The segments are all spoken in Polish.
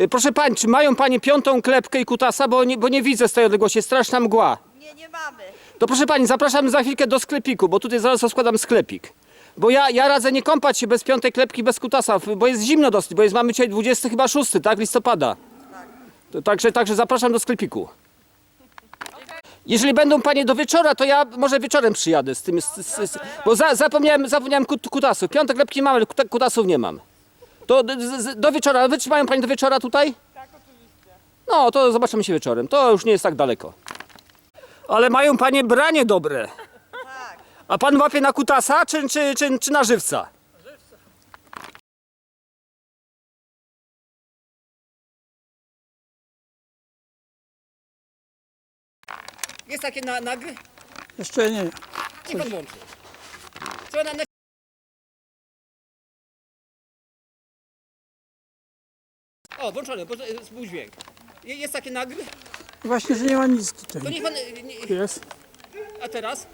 Y, Proszę pań, czy mają panie piątą klepkę i kutasa, bo nie, bo nie widzę z tej odległości, straszna mgła. Nie, nie mamy. To proszę pani, zapraszam za chwilkę do sklepiku, bo tutaj zaraz rozkładam sklepik. Bo ja, ja radzę nie kąpać się bez piątej klepki, bez kutasa, bo jest zimno dosyć, bo jest, mamy dzisiaj 20 chyba 6, tak, listopada. To, także, także zapraszam do sklepiku. Jeżeli będą panie do wieczora, to ja może wieczorem przyjadę z tym, z, z, z, bo za, zapomniałem, zapomniałem kut, kutasów. Piąte klepki mam, ale kut- kutasów nie mam. To d- z, z, do wieczora, wytrzymają panie do wieczora tutaj? Tak, oczywiście. No, to zobaczymy się wieczorem, to już nie jest tak daleko. Ale mają panie branie dobre. Tak. A pan łapie na kutasa czy, czy, czy, czy na żywca? Jest takie na, nagry? Jeszcze nie. Nie pan włączy. Trzeba na, O, włączony, bo był dźwięk. Je- Jest takie nagry? Właśnie, że nie ma nic To tutaj. niech pan... Nie, Jest? a teraz?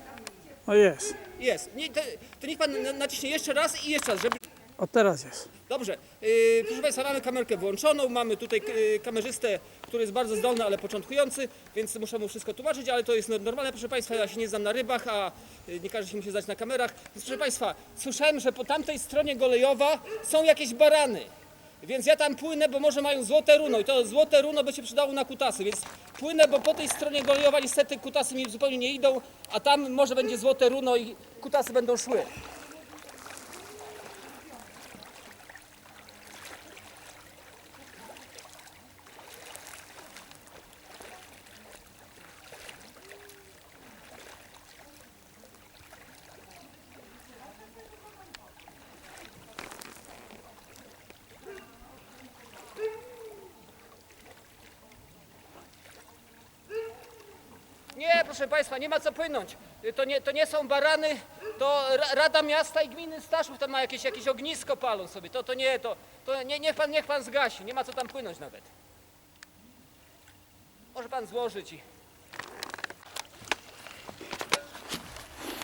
O jest. Jest. Nie, to, to niech pan na- naciśnie jeszcze raz i jeszcze raz, żeby... O teraz jest. Dobrze. Yy, proszę Państwa, mamy kamerkę włączoną, mamy tutaj yy, kamerzystę, który jest bardzo zdolny, ale początkujący, więc muszę mu wszystko tłumaczyć, ale to jest no- normalne. Proszę Państwa, ja się nie znam na rybach, a yy, nie każdy się musi znać na kamerach. Więc proszę Państwa, słyszałem, że po tamtej stronie Golejowa są jakieś barany. Więc ja tam płynę, bo może mają złote runo i to złote runo by się przydało na kutasy, więc płynę, bo po tej stronie Golejowa niestety kutasy mi zupełnie nie idą, a tam może będzie złote runo i kutasy będą szły. Nie, proszę Państwa, nie ma co płynąć. To nie, to nie są barany, to Ra- Rada Miasta i Gminy Staszów tam ma jakieś, jakieś ognisko palą sobie. To, to nie, to, to nie, niech, pan, niech Pan zgasi, nie ma co tam płynąć nawet. Może Pan złożyć i...